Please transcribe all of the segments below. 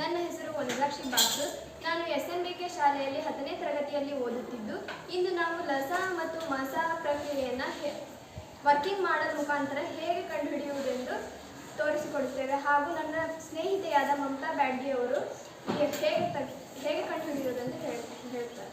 ನನ್ನ ಹೆಸರು ವನಜಾಕ್ಷಿ ಬಾಸು. ನಾನು ಎಸ್ ಎನ್ ಬಿ ಕೆ ಶಾಲೆಯಲ್ಲಿ ಹತ್ತನೇ ತರಗತಿಯಲ್ಲಿ ಓದುತ್ತಿದ್ದು. ಇಂದು ನಾವು ಲಸ ಮತ್ತು ಮಸ ಪ್ರಕ್ರಿಯೆಯನ್ನು ವರ್ಕಿಂಗ್ ಮಾಡೋದ ಮುಖಾಂತರ ಹೇಗೆ ಕಂಡುಹಿಡಿಯುವುದೆಂದು ತೋರಿಸಿಕೊಡುತ್ತೇವೆ. ಹಾಗೂ ನನ್ನ ಸ್ನೇಹಿತೆಯಾದ ಮಮತಾ ಬ್ಯಾಡ್ಗಿಯವರು ಹೇಗೆ ಹೇಗೆ ಕಂಡುಹಿಡಿಯುವುದೆಂದು ಹೇಳ್ ಹೇಳ್ತಾರೆ.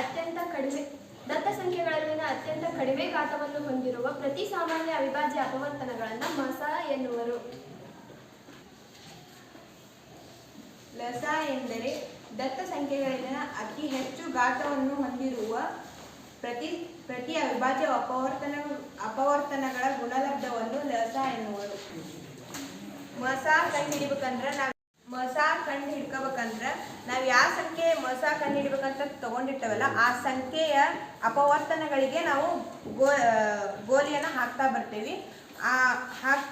ಅತ್ಯಂತ ಕಡಿಮೆ ದತ್ತ ಸಂಖ್ಯೆಗಳಲ್ಲಿನ ಅತ್ಯಂತ ಕಡಿಮೆ ಘಾತವನ್ನು ಹೊಂದಿರುವ ಪ್ರತಿ ಸಾಮಾನ್ಯ ಅವಿಭಾಜ್ಯ ಅಪವರ್ತನಗಳನ್ನು ಮಸ ಎನ್ನುವರು. ಲಸ ಎಂದರೆ ದತ್ತ ಸಂಖ್ಯೆಗಳಲ್ಲಿನ ಅತಿ ಹೆಚ್ಚು ಘಾತವನ್ನು ಹೊಂದಿರುವ ಪ್ರತಿ ಪ್ರತಿ ಅವಿಭಾಜ್ಯ ಅಪವರ್ತನ ಅಪವರ್ತನಗಳ ಗುಣಲಬ್ಧವನ್ನು ಲಸ ಎನ್ನುವರು. ಮಸ ಕಂಡು ಹಿಡಿಬೇಕಂದ್ರ ನಾವು ಮಸ ಕಂಡು ಹಿಡ್ಕೋಬೇಕಂದ್ರ ನಾವು ಯಾವ ಸಂಖ್ಯೆ ಮಸ ಕಂಡು ಹಿಡ್ಬೇಕಂತ ತಗೊಂಡಿರ್ತೇವಲ್ಲ ಆ ಸಂಖ್ಯೆಯ ಅಪವರ್ತನಗಳಿಗೆ ನಾವು ಗೋ ಗೋಲಿಯನ್ನು ಹಾಕ್ತಾ ಬರ್ತೀವಿ. ಆ ಹಾಕ್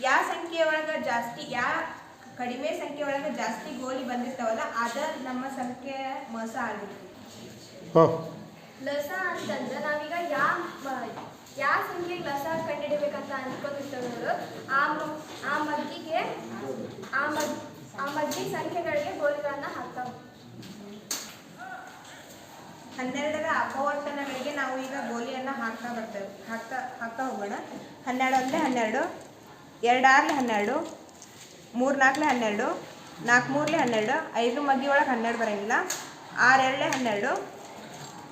ಯಾವ ಸಂಖ್ಯೆ ಒಳಗೆ ಜಾಸ್ತಿ ಯಾವ ಕಡಿಮೆ ಸಂಖ್ಯೆ ಒಳಗೆ ಜಾಸ್ತಿ ಗೋಲಿ ಬಂದಿರ್ತಾವಲ್ಲ ಅದ ನಮ್ಮ ಸಂಖ್ಯೆ ಮಸ ಆಗಿರ್ತೈತಿ. ಹಾಂ. ಲಸ ಅಂತಂದ್ರೆ ನಾವೀಗ ಯಾವ ಯಾವ ಸಂಖ್ಯೆಗೆ ಲಸ ಕಂಡುಹಿಡಬೇಕಂತ ಅನ್ಕೊಂಡಿರ್ತೇವೆ ನೋಡು ಆ ಮ- ಆ ಮಗ್ಗಿಗೆ ಆ ಮಗ್ ಆ ಸಂಖ್ಯೆಗಳಿಗೆ ಗೋಲಿಗಳನ್ನ ಹಾಕ್ತಾವೆ. ಹನ್ನೆರಡರ ಅಪವರ್ತನಗಳಿಗೆ ನಾವು ಈಗ ಗೋಲಿಯನ್ನು ಹಾಕ್ತಾ ಬರ್ತೇವೆ. ಹಾಕ್ತಾ ಹಾಕ್ತಾ ಹೋಗೋಣ. ಹನ್ನೆರಡು ಅಂದರೆ ಹನ್ನೆರಡು, ಎರಡಾರ್ಲೆ ಹನ್ನೆರಡು ಮೂರು ನಾಲ್ಕಲೆ ಹನ್ನೆರಡು ನಾಲ್ಕು ಮೂರಲೆ ಹನ್ನೆರಡು, ಐದು ಮಗ್ಗಿ ಒಳಗೆ ಹನ್ನೆರಡು ಬರೋಂಗಿಲ್ಲ. ಆರು ಹನ್ನೆರಡು,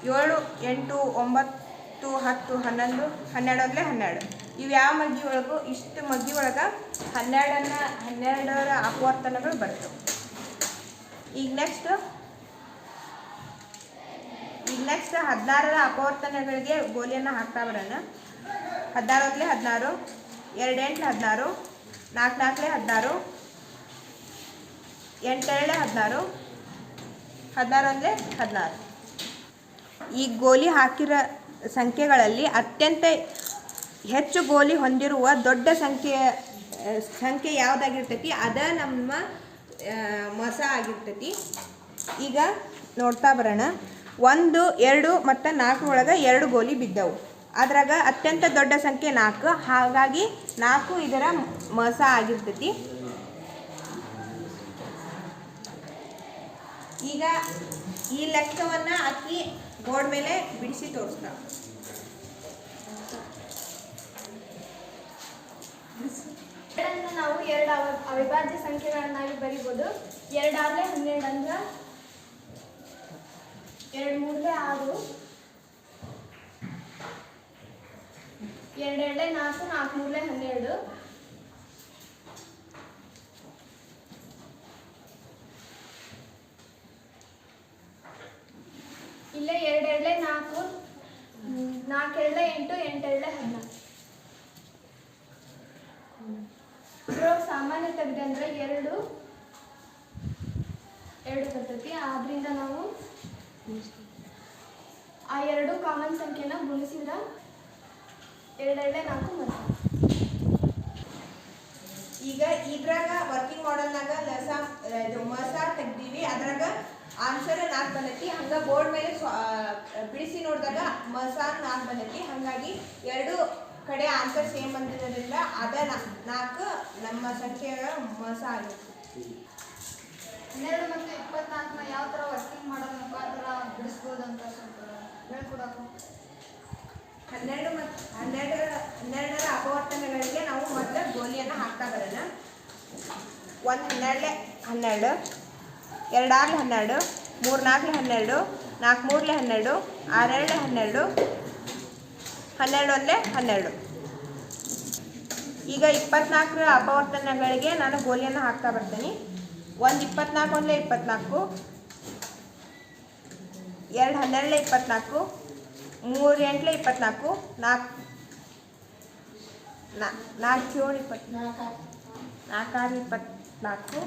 ಏಳು, ಎಂಟು, ಒಂಬತ್ತು, ಹತ್ತು, ಹನ್ನೊಂದು ಹನ್ನೆರಡು ಒಂದಲೇ ಹನ್ನೆರಡು. ಇವು ಯಾವ ಮಗ್ಗಿ ಒಳಗೂ? ಇಷ್ಟು ಮಗ್ಗಿ ಒಳಗೆ ಹನ್ನೆರಡನ್ನ, ಹನ್ನೆರಡರ ಅಪವರ್ತನಗಳು ಬರ್ತವೆ. ಈಗ ನೆಕ್ಸ್ಟ್ ಈಗ ನೆಕ್ಸ್ಟ್ ಹದಿನಾರರ ಅಪವರ್ತನಗಳಿಗೆ ಗೋಲಿಯನ್ನು ಹಾಕ್ತಾ ಬರೋಣ. ಹದಿನಾರು ಹೊತ್ತಲೆ ಹದಿನಾರು ಎರಡು ಎಂಟ್ಲೆ ಹದಿನಾರು ನಾಲ್ಕು ನಾಲ್ಕಲೆ ಹದಿನಾರು ಎಂಟೆರಡೇ ಹದಿನಾರು ಹದಿನಾರು ಅಂದರೆ ಹದಿನಾರು. ಈ ಗೋಲಿ ಹಾಕಿರೋ ಸಂಖ್ಯೆಗಳಲ್ಲಿ ಅತ್ಯಂತ ಹೆಚ್ಚು ಗೋಲಿ ಹೊಂದಿರುವ ದೊಡ್ಡ ಸಂಖ್ಯೆ ಸಂಖ್ಯೆ ಯಾವುದಾಗಿರ್ತೈತಿ? ಅದ ನಮ್ಮ ಮಸ ಆಗಿರ್ತೈತಿ. ಈಗ ನೋಡ್ತಾ ಬರೋಣ. ಒಂದು, ಎರಡು ಮತ್ತು ನಾಲ್ಕು ಒಳಗೆ ಎರಡು ಗೋಲಿ ಬಿದ್ದವು. ಅದ್ರಾಗ ಅತ್ಯಂತ ದೊಡ್ಡ ಸಂಖ್ಯೆ ನಾಲ್ಕು. ಹಾಗಾಗಿ ನಾಲ್ಕು ಇದರ ಮಸ ಆಗಿರ್ತೈತಿ. ಈಗ ಈ ಲೆಕ್ಕವನ್ನು ಅಕ್ಕಿ ಬೋರ್ಡ್ ಮೇಲೆ ಬಿಡಿಸಿ ತೋರಿಸ್ತಾವೆ ಎರಡನ್ನ ನಾವು ಎರಡು ಅವ ಅವಿಭಾಜ್ಯ ಸಂಖ್ಯೆಗಳನ್ನಾಗಿ ಬರಿಬೋದು. ಎರಡಾಗಲೇ ಹನ್ನೆರಡು ಅಂದ್ರೆ ಎರಡು ಮೂರಲೇ ಆರು. ಎರಡೆರಡೇ ನಾಲ್ಕು ನಾಲ್ಕು ಮೂರಲೇ ಹನ್ನೆರಡು. ಇಲ್ಲೇ ಎರಡೆರಡೇ ನಾಲ್ಕು ನಾಲ್ಕೆರಡೇ ಎಂಟು ಎಂಟೆರಡೇ ಹದಿನಾಲ್ಕು. ಇದ್ರೊಳಗೆ ಸಾಮಾನ್ಯ ತೆಗೆದೆ ಅಂದರೆ ಎರಡು ಎರಡು ಬರ್ತೈತಿ. ಆದ್ರಿಂದ ನಾವು ಆ ಎರಡು ಕಾಮನ್ ಸಂಖ್ಯೆನ ಗುಣಿಸಿದ್ರ ಎರಡೆರಡೇ ನಾಲ್ಕು ಬರ್ತದೆ ಈಗ ಇದ್ರಾಗ ವರ್ಕಿಂಗ್ ಮಾಡಲ್ನಾಗ ಲಸ ಇದು ಮಸ ತೆಗ್ದೀವಿ. ಅದ್ರಾಗ ಆನ್ಸರ್ ನಾಲ್ಕು ಬಂದೈತಿ. ಹಂಗ ಬೋರ್ಡ್ ಮೇಲೆ ಬಿಡಿಸಿ ನೋಡಿದಾಗ ಮಸ ನಾಲ್ಕು ಬಂದೈತಿ. ಹಾಗಾಗಿ ಎರಡು ಕಡೆ ಆನ್ಸರ್ ಸೇಮ್ ಬಂದಿರೋದ್ರಿಂದ ಅದ ನಾಲ್ಕು ನಮ್ಮ ಸಂಖ್ಯೆಯ ಮೋಸ ಆಗಿತ್ತು ಹನ್ನೆರಡು ಮತ್ತು ಇಪ್ಪತ್ನಾಲ್ಕನ ಯಾವ ಥರ ವರ್ಕಿಂಗ್ ಮಾಡೋ ಮುಖಾಂತರ ಬಿಡಿಸ್ಬೋದು ಅಂತ ಹನ್ನೆರಡು ಮತ್ತು ಹನ್ನೆರಡರ ಹನ್ನೆರಡರ ಅಪವರ್ತನಗಳಿಗೆ ನಾವು ಮೊದಲು ಗೋಲಿಯನ್ನು ಹಾಕ್ತಾ ಬರೋಣ. ಒಂದು ಹನ್ನೆರಡಲೆ ಹನ್ನೆರಡು ಎರಡಾಗಲಿ ಹನ್ನೆರಡು ಮೂರು ನಾಲ್ಕಲೆ ಹನ್ನೆರಡು ನಾಲ್ಕು ಮೂರಲೆ ಹನ್ನೆರಡು ಆರೆರಡು ಹನ್ನೆರಡು ಹನ್ನೆರಡು ಒಂದಲೆ ಹನ್ನೆರಡು. ಈಗ ಇಪ್ಪತ್ನಾಲ್ಕರ ಅಪವರ್ತನಗಳಿಗೆ ನಾನು ಗೋಲಿಯನ್ನು ಹಾಕ್ತಾ ಬರ್ತೀನಿ. ಒಂದು ಇಪ್ಪತ್ನಾಲ್ಕು ಒಂದಲೆ ಇಪ್ಪತ್ನಾಲ್ಕು. ಎರಡು ಹನ್ನೆರಡಲೆ ಇಪ್ಪತ್ನಾಲ್ಕು. ಮೂರು ಎಂಟಲೆ ಇಪ್ಪತ್ನಾಲ್ಕು. ನಾಲ್ಕು ನಾಲ್ಕು ಏಳು ಇಪ್ಪತ್ನಾಲ್ಕು ನಾಲ್ಕಾರು ಇಪ್ಪತ್ನಾಲ್ಕು.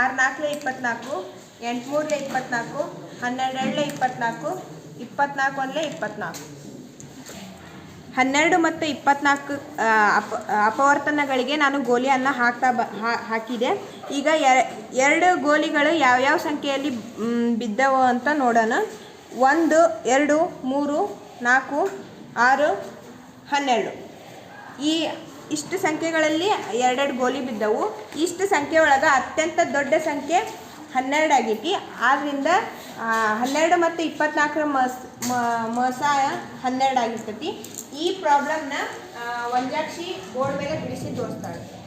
ಆರು ನಾಲ್ಕಲೆ ಇಪ್ಪತ್ನಾಲ್ಕು. ಎಂಟು ಇಪ್ಪತ್ತ್ನಾಲ್ಕು ಇಪ್ಪತ್ನಾಲ್ಕು ಹನ್ನೆರಡರಲ್ಲೇ ಇಪ್ಪತ್ನಾಲ್ಕು ಇಪ್ಪತ್ನಾಲ್ಕು ಒಂದಲೇ ಇಪ್ಪತ್ನಾಲ್ಕು. ಹನ್ನೆರಡು ಮತ್ತು ಇಪ್ಪತ್ನಾಲ್ಕು ಅಪ, ಅಪವರ್ತನಗಳಿಗೆ ನಾನು ಗೋಲಿಯನ್ನು ಹಾಕ್ತಾ ಬ ಹಾಕಿದೆ. ಈಗ ಎರ- ಎರಡು ಗೋಲಿಗಳು ಯಾವ್ಯಾವ ಸಂಖ್ಯೆಯಲ್ಲಿ ಬಿದ್ದವು ಅಂತ ನೋಡೋಣ. ಒಂದು, ಎರಡು, ಮೂರು, ನಾಲ್ಕು, ಆರು, ಹನ್ನೆರಡು. ಈ ಇಷ್ಟು ಸಂಖ್ಯೆಗಳಲ್ಲಿ ಎರಡೆರಡು ಗೋಲಿ ಬಿದ್ದವು. ಇಷ್ಟು ಸಂಖ್ಯೆ ಒಳಗೆ ಅತ್ಯಂತ ದೊಡ್ಡ ಸಂಖ್ಯೆ ಹನ್ನೆರಡು ಆಗೈತಿ ಆದ್ದರಿಂದ ಹನ್ನೆರಡು ಮತ್ತು ಇಪ್ಪತ್ನಾಲ್ಕರ ಮಸ್, ಮ- ಮಸ ಹನ್ನೆರಡು ಆಗಿರ್ತೈತಿ. ಈ ಪ್ರಾಬ್ಲಮ್ನ ಒಂಜಾಕ್ಷಿ ಬೋರ್ಡ್ ಮೇಲೆ ಬಿಡಿಸಿ ತೋರಿಸ್ತಾಳೆ.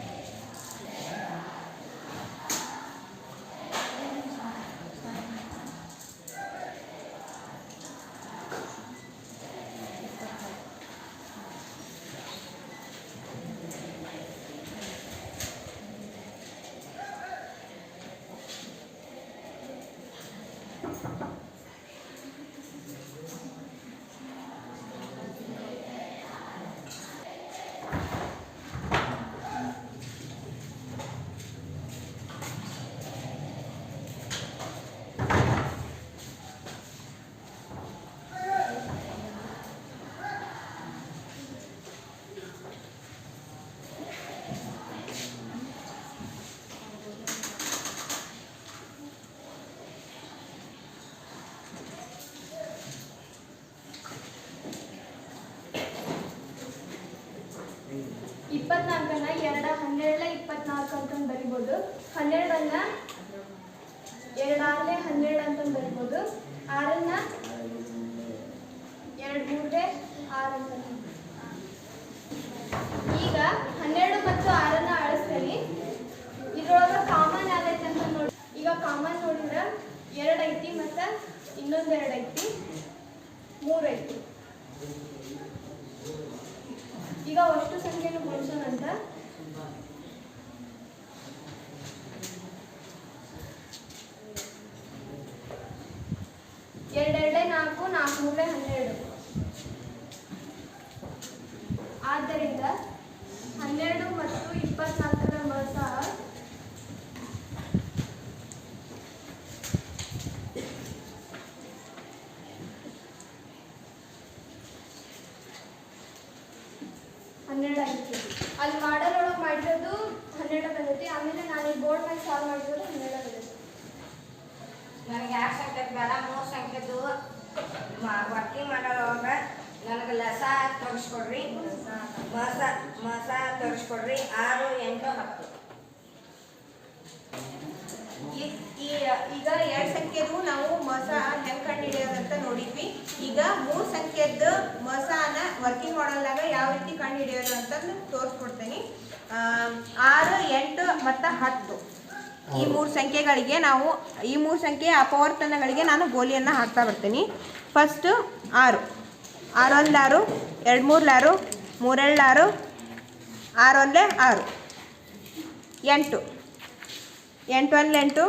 ಇಪ್ಪತ್ನಾಲ್ಕನ್ನ ಎರಡ ಹನ್ನೆರಡಲ್ಲ ಇಪ್ಪತ್ನಾಲ್ಕು ಅಂತಂದು ಬರಿಬೋದು. ಹನ್ನೆರಡನ್ನ ಎರಡಾರ್ಲೆ ಹನ್ನೆರಡು ಅಂತಂದು ಬರಿಬೋದು. ಆರನ್ನ ಎರಡು ಮೂರಲೆ ಆರು ಅಂತ ಈಗ ಹನ್ನೆರಡು ಮತ್ತು ಆರನ್ನ ಅಳಿಸ್ತೀನಿ ಇದ್ರೊಳಗೆ ಕಾಮನ್ ಆಗೈತೆ ಅಂತ ನೋಡಿ ಈಗ ಕಾಮನ್ ನೋಡಿದ್ರೆ ಎರಡು ಐತಿ ಮತ್ತು ಇನ್ನೊಂದೆರಡು ಐತಿ. ಮೂರು ಐತಿ. ಈಗ ಅಷ್ಟು ಸಂಖ್ಯೆಯನ್ನು ಗುಣಿಸೋಣಂತ ಎರಡೆರಡೆ ನಾಲ್ಕು ನಾಲ್ಕು ಮೂರೇ ಹನ್ನೆರಡು. ಆದ್ದರಿಂದ ಹನ್ನೆರಡು ಮತ್ತು ಇಪ್ಪತ್ನಾಲ್ಕರ ಮೊಸ ಹನ್ನೆರಡು ಆಗಿತ್ತು ಅಲ್ಲಿ ಮಾಡಲ್ ಒಳಗೆ ಮಾಡಿರೋದು ಹನ್ನೆರಡು ಬಂದೈತಿ ಆಮೇಲೆ ನಾನು ಈ ಬೋರ್ಡ್ ಮೇಲೆ ಸಾಲ್ವ್ ಮಾಡಿರೋದು ಹನ್ನೆರಡು ಬಂದೈತಿ ನನಗೆ ಯಾವ ಸಂಖ್ಯೆ ಬೇಡ ಮೂರು ಸಂಖ್ಯೆದು ವರ್ಕಿಂಗ್ ಮಾಡೋವಾಗ ನನಗೆ ಲಸ ತೋರಿಸ್ಕೊಡ್ರಿ ಮಸ ಮಸ ತೋರಿಸ್ಕೊಡ್ರಿ ಆರು ಎಂಟು ಹತ್ತು ಈ- ಈ ಈಗ ಎರಡು ಸಂಖ್ಯೆದು ನಾವು ಮಸ ಹೆಂಗೆ ಕಂಡುಹಿಡಿಯೋದಂತ ನೋಡಿದ್ವಿ ಈಗ ಮೂರು ಸಂಖ್ಯೆದ್ದು ಮಸಾನ ವರ್ಕಿಂಗ್ ಮಾಡಲ್ದಾಗ ಯಾವ ರೀತಿ ಕಂಡುಹಿಡಿಯೋದು ಅಂತಂದು ತೋರಿಸ್ಕೊಡ್ತೀನಿ. ಆರು ಎಂಟು ಮತ್ತು ಹತ್ತು. ಈ ಮೂರು ಸಂಖ್ಯೆಗಳಿಗೆ ನಾವು ಈ ಮೂರು ಸಂಖ್ಯೆ ಅಪವರ್ತನಗಳಿಗೆ ನಾನು ಗೋಲಿಯನ್ನು ಹಾಕ್ತಾ ಬರ್ತೀನಿ. ಫಸ್ಟು ಆರು. ಆರೊಂದು ಆರು ಎರಡು ಮೂರು ಲಾರು ಮೂರೆರಡು ಆರು. ಆರು ಒಂದೇ ಆರು ಎಂಟು. ಎಂಟು ಒಂದು ಎಂಟು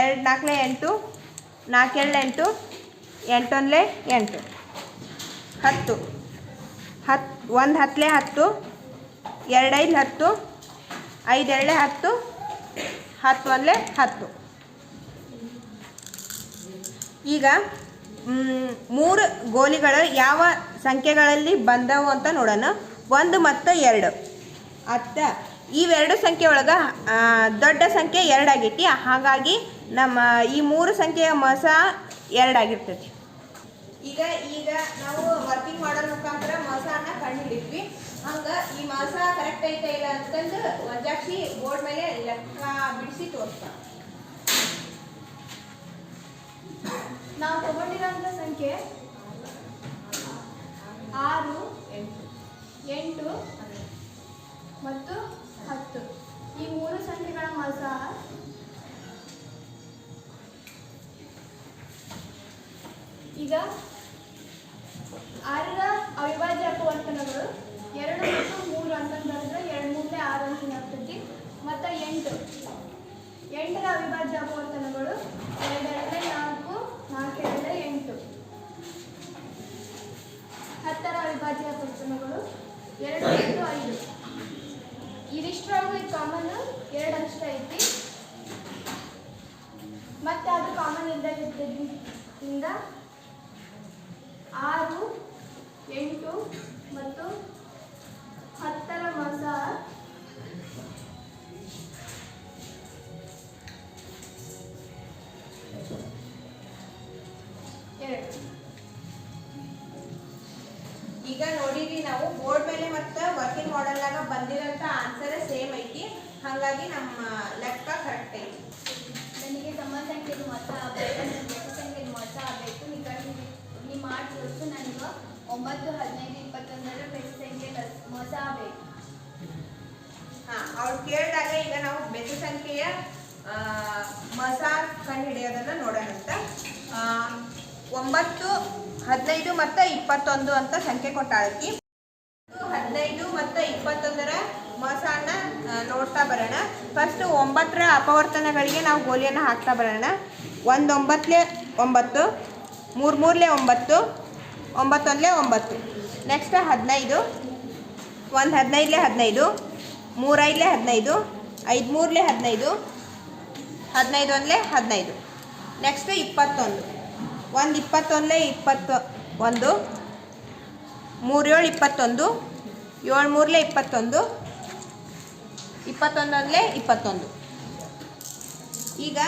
ಎರಡು ನಾಲ್ಕನೇ ಎಂಟು ನಾಲ್ಕೆರಡು ಎಂಟು ಎಂಟೊಂದಲೆ ಎಂಟು. ಹತ್ತು. ಹತ್ತು. ಒಂದು ಹತ್ತಲೆ ಹತ್ತು, ಎರಡೈದು ಹತ್ತು ಐದೆರಡಲೆ ಹತ್ತು ಹತ್ತು ಒಂದಲೆ ಹತ್ತು. ಈಗ ಮೂರು ಗೋಲಿಗಳು ಯಾವ ಸಂಖ್ಯೆಗಳಲ್ಲಿ ಬಂದವು ಅಂತ ನೋಡೋಣ. ಒಂದು ಮತ್ತು ಎರಡು. ಅತ್ತ, ಇವೆರಡು ಸಂಖ್ಯೆ ಒಳಗೆ ದೊಡ್ಡ ಸಂಖ್ಯೆ ಎರಡಾಗಿತ್ತು ಹಾಗಾಗಿ ನಮ್ಮ ಈ ಮೂರು ಸಂಖ್ಯೆಯ ಮಸ ಎರಡಾಗಿರ್ತೈತಿ. ಈಗ ಈಗ ನಾವು ವರ್ಕಿಂಗ್ ಮಾಡೋ ಮುಖಾಂತರ ಮಸಾನ ಕಂಡು ಹಿಡಿದ್ವಿ ಹಂಗೆ ಈ ಮಾಸ ಕರೆಕ್ಟ್ ಐತೆ ಇಲ್ಲ ಅಂತಂದು ಒಂದಾಕ್ಷಿ ಬೋರ್ಡ್ ಮೇಲೆ ಲೆಕ್ಕ ಬಿಡಿಸಿ ತೋರಿಸ ನಾವು ತಗೊಂಡಿರೋಂಥ ಸಂಖ್ಯೆ ಆರು ಎಂಟು ಎಂಟು ಮತ್ತು ಹತ್ತು. ಈ ಮೂರು ಸಂಖ್ಯೆಗಳ ಮಾಸ ಈಗ ಆರರ ಅವಿಭಾಜ್ಯ ಅಪವರ್ತನಗಳು ಎರಡು ಮತ್ತು ಮೂರು ಅಂತಂದ್ರೆ ಎರಡು ಮೂರನೇ ಆರು ಅಂತ ಆಗ್ತೈತಿ. ಮತ್ತು ಎಂಟು. ಎಂಟರ ಅವಿಭಾಜ್ಯ ಅಪವರ್ತನಗಳು ಎರಡೆರಡನೇ ನಾಲ್ಕು ನಾಲ್ಕೆರಡನೇ ಎಂಟು. ಹತ್ತರ ಅವಿಭಾಜ್ಯ ಅಪವರ್ತನಗಳು ಎರಡು, ಎಂಟು, ಐದು. ಈ ಕಾಮನ್ ಎರಡು ಅಷ್ಟ ಐತಿ. ಮತ್ತೆ ಅದು ಕಾಮನ್ ಇಲ್ಲದಿದ್ದರಿಂದ ಆರು ಎಂಟು ಮತ್ತು ಹತ್ತರ ಮಸ. ಎರಡು. ಈಗ ನೋಡಿರಿ ನಾವು ಬೋರ್ಡ್ ಮೇಲೆ ಮತ್ತೆ ವರ್ಕಿಂಗ್ ಮಾಡಲ್ನಾಗ ಬಂದಿರೋಂಥ ಆನ್ಸರೇ ಸೇಮ್ ಐತಿ. ಹಾಗಾಗಿ ನಮ್ಮ ಲೆಕ್ಕ ಕರೆಕ್ಟ್ ಐತಿ. ನನಗೆ ಸಮ ಸಂಖ್ಯೆ ಮೊತ್ತ ತೋರಿಸು ನನಗೆ ಒಂಬತ್ತು, ಹದಿನೈದು, ಇಪ್ಪತ್ತೊಂದರ ಬೆಸ್ಟ್ ಸಂಖ್ಯೆ ಮೋಸ ಬೇಕು ಹಾ ಅವ್ರು ಕೇಳಿದಾಗ ಈಗ ನಾವು ಬೆಸ ಸಂಖ್ಯೆಯ ಮಸ ಕಂಡು ಹಿಡಿಯೋದನ್ನ ನೋಡೋಣಂತ ಒಂಬತ್ತು, ಹದಿನೈದು ಮತ್ತು ಇಪ್ಪತ್ತೊಂದು ಅಂತ ಸಂಖ್ಯೆ ಕೊಟ್ಟಾಳಕಿ. ಹದಿನೈದು ಮತ್ತು ಇಪ್ಪತ್ತೊಂದರ ಮಸಾನ ನೋಡ್ತಾ ಬರೋಣ. ಫಸ್ಟ್ ಒಂಬತ್ತರ ಅಪವರ್ತನಗಳಿಗೆ ನಾವು ಗೋಲಿಯನ್ನು ಹಾಕ್ತಾ ಬರೋಣ. ಒಂದು ಒಂಬತ್ತಲೆ ಒಂಬತ್ತು ಮೂರು ಮೂರಲೆ ಒಂಬತ್ತು ಒಂಬತ್ತೊಂದಲೆ ಒಂಬತ್ತು. ನೆಕ್ಸ್ಟ್ ಹದಿನೈದು. ಒಂದು ಹದಿನೈದಲೆ ಹದಿನೈದು. ಮೂರೈದಲೆ ಹದಿನೈದು. ಐದು ಮೂರಲೆ ಹದಿನೈದು. ಹದಿನೈದು ಒಂದಲೆ ಹದಿನೈದು. ನೆಕ್ಸ್ಟ್ ಇಪ್ಪತ್ತೊಂದು. ಒಂದು ಇಪ್ಪತ್ತೊಂದಲೆ ಇಪ್ಪತ್ತು, ಒಂದು. ಮೂರೇಳು ಇಪ್ಪತ್ತೊಂದು. ಏಳು ಮೂರಲೆ ಇಪ್ಪತ್ತೊಂದು. ಇಪ್ಪತ್ತೊಂದೊಂದಲೆ ಇಪ್ಪತ್ತೊಂದು. ಈಗ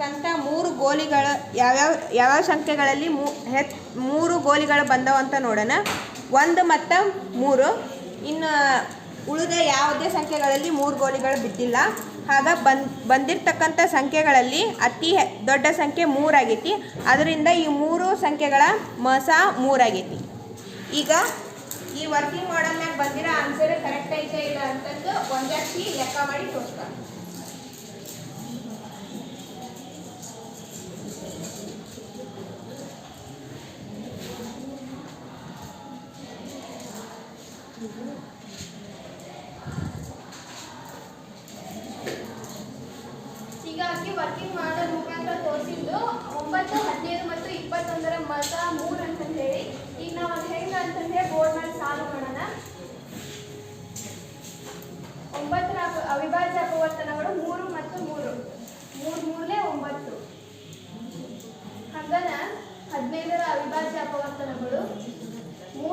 ಬಂದಿರ್ತಕ್ಕಂಥ ಮೂರು ಗೋಲಿಗಳ ಯಾವ್ಯಾವ ಯಾವ್ಯಾವ ಸಂಖ್ಯೆಗಳಲ್ಲಿ ಮೂರು ಗೋಲಿಗಳು ಬಂದವು ಅಂತ ನೋಡೋಣ. ಒಂದು ಮತ್ತು ಮೂರು. ಇನ್ನು ಉಳಿದ ಯಾವುದೇ ಸಂಖ್ಯೆಗಳಲ್ಲಿ ಮೂರು ಗೋಲಿಗಳು ಬಿದ್ದಿಲ್ಲ. ಆಗ ಬಂದ್ ಬಂದಿರ್ತಕ್ಕಂಥ ಸಂಖ್ಯೆಗಳಲ್ಲಿ ಅತಿ ದೊಡ್ಡ ಸಂಖ್ಯೆ ಮೂರಾಗೈತಿ ಅದರಿಂದ ಈ ಮೂರು ಸಂಖ್ಯೆಗಳ ಮಸ ಮೂರಾಗೈತಿ ಈಗ ಈ ವರ್ಕಿಂಗ್ ಮಾಡಲ್ನಾಗ ಬಂದಿರೋ ಆನ್ಸರ್ ಕರೆಕ್ಟ್ ಐತೆ ಇಲ್ಲ ಅಂತಂದು ಒಂದಷ್ಟು ಲೆಕ್ಕ ಮಾಡಿ ತೋರಿಸ್ತಾರೆ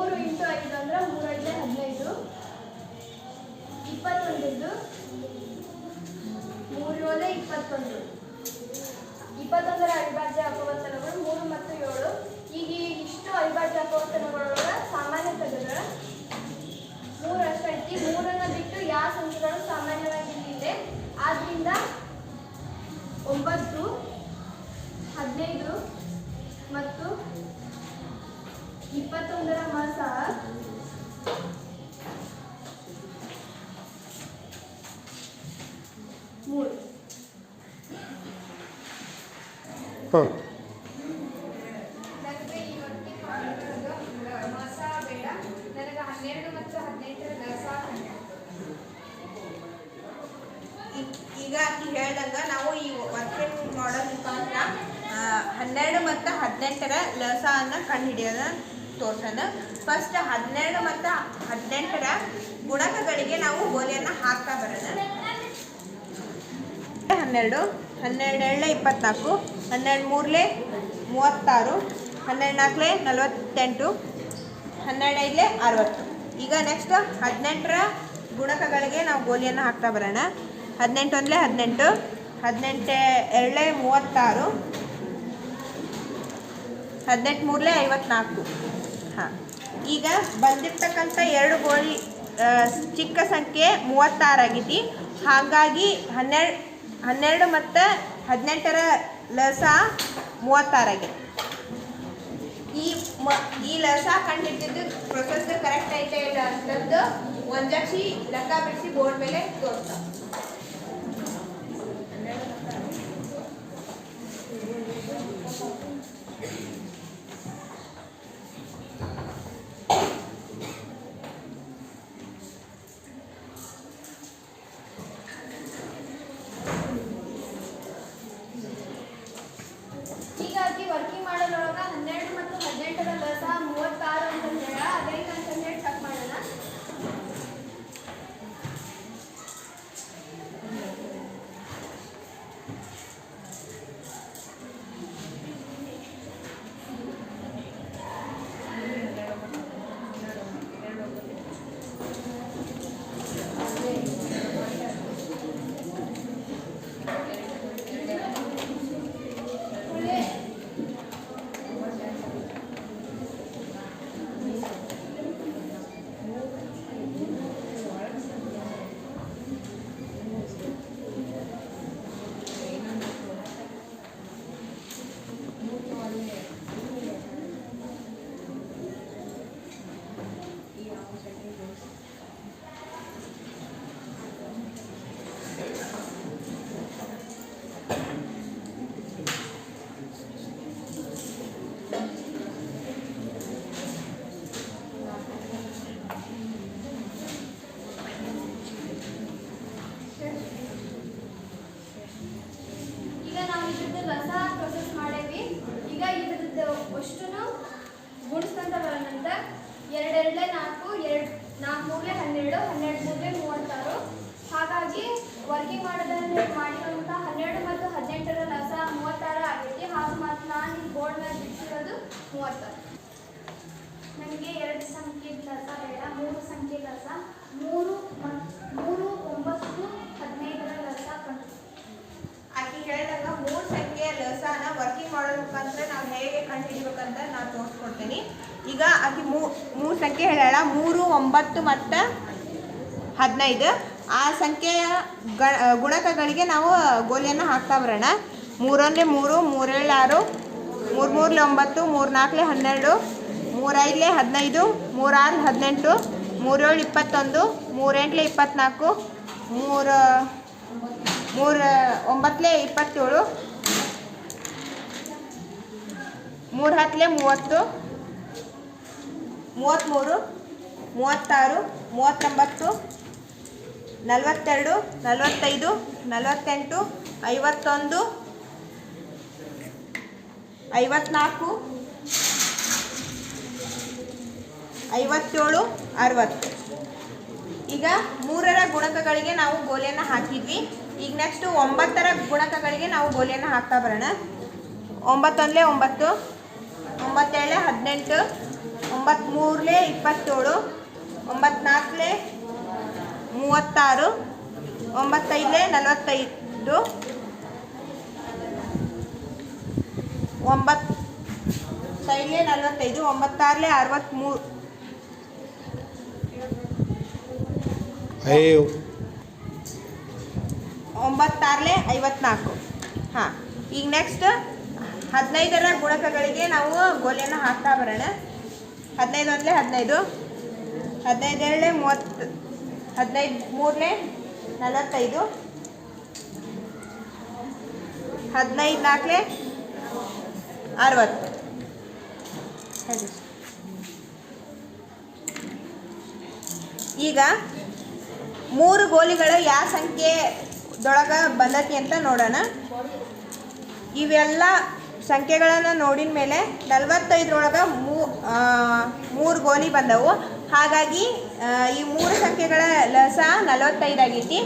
ಮೂರು ಇಂಟು ಐದು ಅಂದರೆ ಮೂರೈದಲೆ ಹದಿನೈದು. ಇಪ್ಪತ್ತೊಂದಿದ್ದು ಮೂರು ಏಳು ಇಪ್ಪತ್ತೊಂದು. ಇಪ್ಪತ್ತೊಂದರ ಅವಿಭಾಜ್ಯ ಅಪವರ್ತನಗಳು ಈಗ ಆಕಿ ಹೇಳ್ದಂಗ ನಾವು ಈ ವರ್ಕಿಂಗ್ ಮಾಡಲ್ ಮುಖಾಂತರ ಹನ್ನೆರಡು ಮತ್ತು ಹದಿನೆಂಟರ ಕಂಡು ಕಂಡುಹಿಡಿಯೋದ ತೋರ್ಸೋಣ. ಫಸ್ಟ್ ಹನ್ನೆರಡು ಮತ್ತು ಹದಿನೆಂಟರ ಗುಣಕಗಳಿಗೆ ನಾವು ಗೋಲಿಯನ್ನು ಹಾಕ್ತಾ ಬರೋಣ. ಹನ್ನೆರಡು. ಹನ್ನೆರಡು ಇಪ್ಪತ್ತ್ನಾಲ್ಕು ಇಪ್ಪತ್ನಾಲ್ಕು ಹನ್ನೆರಡು ಮೂರಲೆ ಮೂವತ್ತಾರು ಹನ್ನೆರಡು ನಾಲ್ಕಲೆ ನಲವತ್ತೆಂಟು ಹನ್ನೆರಡು ಐದಲೆ ಅರವತ್ತು. ಈಗ ನೆಕ್ಸ್ಟ್ ಹದಿನೆಂಟರ ಗುಣಕಗಳಿಗೆ ನಾವು ಗೋಲಿಯನ್ನು ಹಾಕ್ತಾ ಬರೋಣ. ಹದಿನೆಂಟು ಒಂದಲೇ ಹದಿನೆಂಟು ಹದಿನೆಂಟು ಎರಡಲೆ ಮೂವತ್ತಾರು ಹದಿನೆಂಟು ಮೂರಲೆ ಐವತ್ನಾಲ್ಕು. ಹಾಂ. ಈಗ ಬಂದಿರ್ತಕ್ಕಂಥ ಎರಡು ಗೋಲಿ ಚಿಕ್ಕ ಸಂಖ್ಯೆ ಮೂವತ್ತಾರು ಆಗೈತಿ ಹಾಗಾಗಿ ಹನ್ನೆರಡು ಹನ್ನೆರಡು ಮತ್ತು ಹದಿನೆಂಟರ ಲಸ ಮೂವತ್ತಾರಾಗೆ. ಈ ಮ, ಈ ಲಸ ಕಂಡಿದ್ದು ಪ್ರೊಸೆಸ್ ಕರೆಕ್ಟ್ ಐತೆ ಇಲ್ಲ ಅಂತಂದು ಒಂದಕ್ಷಿ ಲೆಕ್ಕ ಬಿಡಿಸಿ ಬೋರ್ಡ್ ಮೇಲೆ ತೋರಿಸ್ತಾರೆ ಲಸ ಮೂರು ಮೂರು ಒಂಬತ್ತು ಹದಿನೈದರ ಲಸ ಆಕಿ ಹೇಳಿದಾಗ ಮೂರು ಸಂಖ್ಯೆಯ ಲಸಾನ ವರ್ಕಿಂಗ್ ಮಾಡೋ ಮುಖಾಂತರ ನಾವು ಹೇಗೆ ಕಂಡುಹಿಡಿಬೇಕಂತ ನಾನು ತೋರಿಸ್ಕೊಡ್ತೀನಿ. ಈಗ ಆಕೆ ಮೂರು ಸಂಖ್ಯೆ ಹೇಳೋಣ ಮೂರು, ಒಂಬತ್ತು ಮತ್ತು ಹದಿನೈದು. ಆ ಸಂಖ್ಯೆಯ ಗುಣಕಗಳಿಗೆ ನಾವು ಗೋಲಿಯನ್ನು ಹಾಕ್ತಾ ಬರೋಣ ಮೂರೊಂದೇ ಮೂರು, ಮೂರೇಳು ಆರು, ಮೂರು ಮೂರಲೆ ಒಂಬತ್ತು, ಮೂರು ನಾಲ್ಕಲೆ ಹನ್ನೆರಡು, ಮೂರೈದಲೆ ಹದಿನೈದು, ಮೂರಾರು ಹದಿನೆಂಟು ಮೂರೇಳು ಇಪ್ಪತ್ತೊಂದು, ಮೂರೆಂಟ್ಲೆ ಇಪ್ಪತ್ತ್ನಾಲ್ಕು ಮೂರು ಮೂರು ಒಂಬತ್ತಲೆ ಇಪ್ಪತ್ತೇಳು, ಮೂರು ಹತ್ತಲೆ ಮೂವತ್ತು ಮೂವತ್ತ್ಮೂರು ಮೂವತ್ತಾರು, ಮೂವತ್ತೊಂಬತ್ತು, ನಲವತ್ತೆರಡು, ನಲವತ್ತೈದು, ನಲವತ್ತೆಂಟು, ಐವತ್ತೊಂದು, ಐವತ್ನಾಲ್ಕು ಐವತ್ತೇಳು, ಅರವತ್ತು. ಈಗ ಮೂರರ ಗುಣಕಗಳಿಗೆ ನಾವು ಗೋಲಿಯನ್ನು ಹಾಕಿದ್ವಿ. ಈಗ ನೆಕ್ಸ್ಟು ಒಂಬತ್ತರ ಗುಣಕಗಳಿಗೆ ನಾವು ಗೋಲಿಯನ್ನು ಹಾಕ್ತಾ ಬರೋಣ. ಒಂಬತ್ತೊಂದಲೇ ಒಂಬತ್ತು, ಒಂಬತ್ತೇಳೆ ಹದಿನೆಂಟು, ಒಂಬತ್ತ್ಮೂರಲೆ ಇಪ್ಪತ್ತೇಳು ಒಂಬತ್ನಾಲ್ಕಲೆ ಮೂವತ್ತಾರು, ಒಂಬತ್ತೈದಲೆ ನಲವತ್ತೈದು ಒಂಬತ್ತೈದಲೆ ನಲವತ್ತೈದು, ಒಂಬತ್ತಾರಲೆ ಅರವತ್ತ್ಮೂರು. ಐವ್ ಒಂಬತ್ತಾರಲೆ ಐವತ್ನಾಲ್ಕು. ಹಾಂ, ಈಗ ನೆಕ್ಸ್ಟ್ ಹದಿನೈದರ ಗುಣಕಗಳಿಗೆ ನಾವು ಗೋಲಿಯನ್ನು ಹಾಕ್ತಾ ಬರೋಣ. ಹದಿನೈದು ಒಂದಲೇ ಹದಿನೈದು. ಹದಿನೈದು ಎರಡಲೆ ಮೂವತ್ತು ಹದಿನೈದು, ಮೂರನೇ ನಲವತ್ತೈದು. ಹದಿನೈದು ನಾಲ್ಕಲೆ ಅರವತ್ತು ಈಗ ಮೂರು ಗೋಲಿಗಳು ಯಾವ ಸಂಖ್ಯೆದೊಳಗೆ ಬಂದತಿ ಅಂತ ನೋಡೋಣ. ಇವೆಲ್ಲ ಸಂಖ್ಯೆಗಳನ್ನು ನೋಡಿದ ಮೇಲೆ ನಲವತ್ತೈದರೊಳಗೆ ಮೂ ಮೂರು ಗೋಲಿ ಬಂದವು. ಹಾಗಾಗಿ ಈ ಮೂರು ಸಂಖ್ಯೆಗಳ ಲಸ ನಲವತ್ತೈದು ಆಗೈತಿ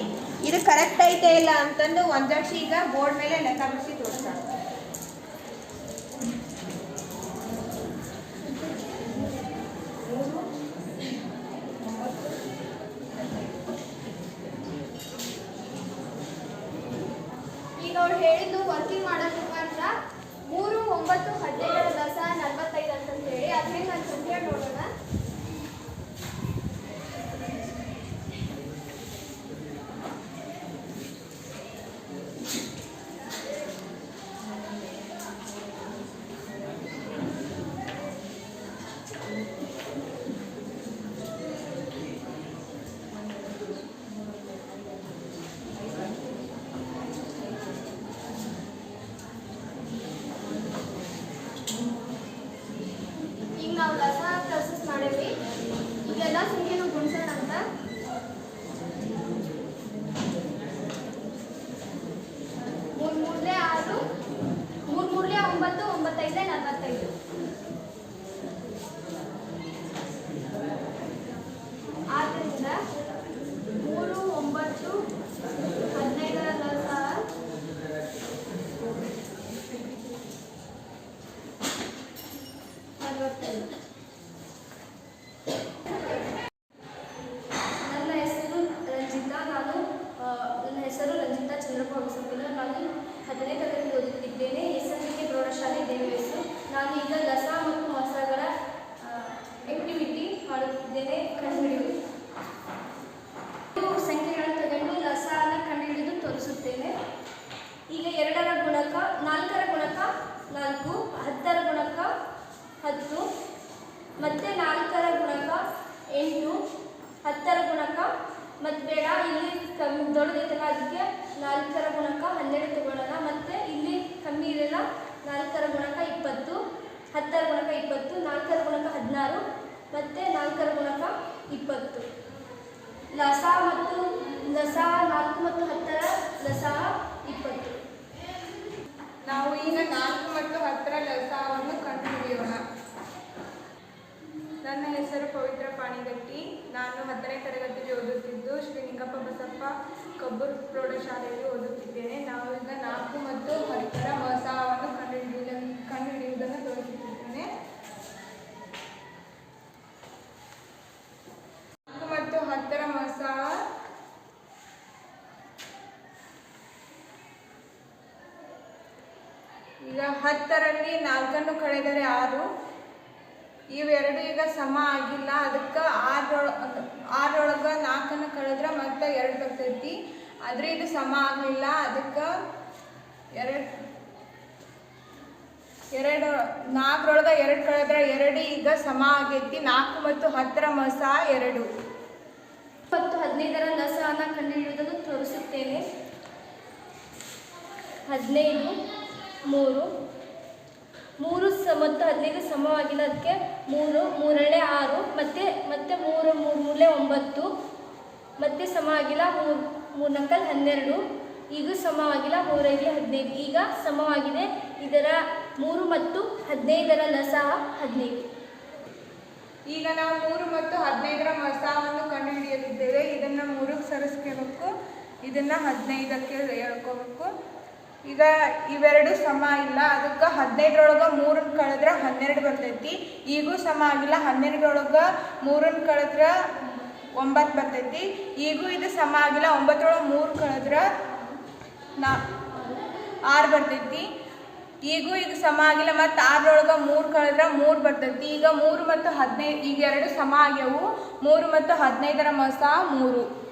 ಇದು ಕರೆಕ್ಟ್ ಐತೆ ಇಲ್ಲ ಅಂತಂದು ಒಂದಾಕ್ಷಿ ಈಗ ಬೋರ್ಡ್ ಮೇಲೆ ಲೆಕ್ಕ ಬಿಡಿಸಿ ತೋರಿಸ್ತಾರೆ. Obrigada a. Tá ಇಪ್ಪತ್ತು ನಾಲ್ಕರ ಗುಣಕ ಹದಿನಾರು, ಮತ್ತೆ ನಾಲ್ಕರ ಗುಣಕ ಇಪ್ಪತ್ತು. ಲಸ ಮತ್ತು ಲಸ ನಾಲ್ಕು ಮತ್ತು ಹತ್ತರ, ಲಸ ಇಪ್ಪತ್ತು. ನಾವು ಈಗ ನಾಲ್ಕು ಮತ್ತು ಹತ್ತರ ಲಸವನ್ನು ಕಂಡುಹಿಡಿಯೋಣ. ನನ್ನ ಹೆಸರು ಪವಿತ್ರ ಪಾಣಿಗಟ್ಟಿ. ನಾನು ಹತ್ತನೇ ತರಗತಿಯಲ್ಲಿ ಓದುತ್ತಿದ್ದು ಶ್ರೀ ನಿಂಗಪ್ಪ ಬಸಪ್ಪ ಕಬ್ಬೂರು ಪ್ರೌಢಶಾಲೆಯಲ್ಲಿ ಓದುತ್ತಿದ್ದೇನೆ. ನಾವು ಈಗ ನಾಲ್ಕು ಮತ್ತು ಹತ್ತರ ಮಸಾವನ್ನು ಕಂಡುಹಿಡಿಯುವುದನ್ನು ಕಂಡುಹಿಡಿಯುವುದನ್ನು ತೋರಿಸುತ್ತಿದ್ದೇನೆ ನಾಲ್ಕು ಮತ್ತು ಹತ್ತರ ಮಸಾ ಈಗ ಹತ್ತರಲ್ಲಿ ನಾಲ್ಕನ್ನು ಕಳೆದರೆ ಆರು ಇವೆರಡು ಈಗ ಸಮ ಆಗಿಲ್ಲ. ಅದಕ್ಕೆ ಆರೊಳ, ಆರೊಳಗೆ ನಾಲ್ಕನ್ನು ಕಳೆದ್ರೆ ಮತ್ತೆ ಎರಡು ಬರ್ತೈತಿ. ಆದರೆ ಇದು ಸಮ ಆಗಲಿಲ್ಲ. ಅದಕ್ಕೆ ಎರಡು ಎರಡು, ನಾಲ್ಕರೊಳಗೆ ಎರಡು ಕಳೆದ್ರೆ ಎರಡು ಈಗ ಸಮ ಆಗೈತಿ. ನಾಲ್ಕು ಮತ್ತು ಹತ್ತರ ಮಸ ಎರಡು. ಮತ್ತು ಹದಿನೈದರ ನಸವನ್ನು ಕಂಡುಹಿಡಿಯುವುದನ್ನು ತೋರಿಸುತ್ತೇನೆ. ಹದಿನೈದು, ಮೂರು ಮೂರು ಸ, ಮತ್ತು ಹದಿನೈದು ಸಮವಾಗಿಲ್ಲ. ಅದಕ್ಕೆ ಮೂರು ಮೂರಳೆ ಆರು, ಮತ್ತೆ ಮತ್ತೆ ಮೂರು ಮೂರು ಮೂರಲೆ ಒಂಬತ್ತು, ಮತ್ತೆ ಸಮ ಆಗಿಲ್ಲ ಮೂರು ಮೂರು ನಕಲ್ ಹನ್ನೆರಡು, ಈಗ ಸಮವಾಗಿಲ್ಲ. ಮೂರೈದು ಹದಿನೈದು, ಈಗ ಸಮವಾಗಿದೆ. ಇದರ ಮೂರು ಮತ್ತು ಹದಿನೈದರ ಲಸಹ ಹದಿನೈದು. ಈಗ ನಾವು ಮೂರು ಮತ್ತು ಹದಿನೈದರ ಮಸಾವನ್ನು ಕಂಡುಹಿಡಿಯಲಿದ್ದೇವೆ. ಇದನ್ನು ಮೂರಕ್ಕೆ ಸರಿಸ್ಕೋಬೇಕು. ಇದನ್ನು ಹದಿನೈದಕ್ಕೆ ಹೇಳ್ಕೋಬೇಕು. ಈಗ ಇವೆರಡು ಸಮ ಇಲ್ಲ. ಅದಕ್ಕೆ ಹದಿನೈದರೊಳಗೆ ಮೂರನ್ನ ಕಳೆದ್ರೆ ಹನ್ನೆರಡು ಬರ್ತೈತಿ. ಈಗೂ ಸಮ ಆಗಿಲ್ಲ. ಹನ್ನೆರಡರೊಳಗೆ ಮೂರನ್ನ ಕಳೆದ್ರೆ ಒಂಬತ್ತು ಬರ್ತೈತಿ. ಈಗೂ ಇದು ಸಮ ಆಗಿಲ್ಲ. ಒಂಬತ್ತರೊಳಗೆ ಮೂರು ಕಳೆದ್ರೆ ನಾ ಆರು ಬರ್ತೈತಿ. ಈಗೂ ಈಗ ಸಮ ಆಗಿಲ್ಲ. ಮತ್ತು ಆರರೊಳಗೆ ಮೂರು ಕಳೆದ್ರೆ ಮೂರು ಬರ್ತೈತಿ. ಈಗ ಮೂರು ಮತ್ತು ಹದಿನೈದು ಈಗ ಎರಡು ಸಮ ಆಗ್ಯಾವು. ಮೂರು ಮತ್ತು ಹದಿನೈದರ ಮಸ ಮೂರು.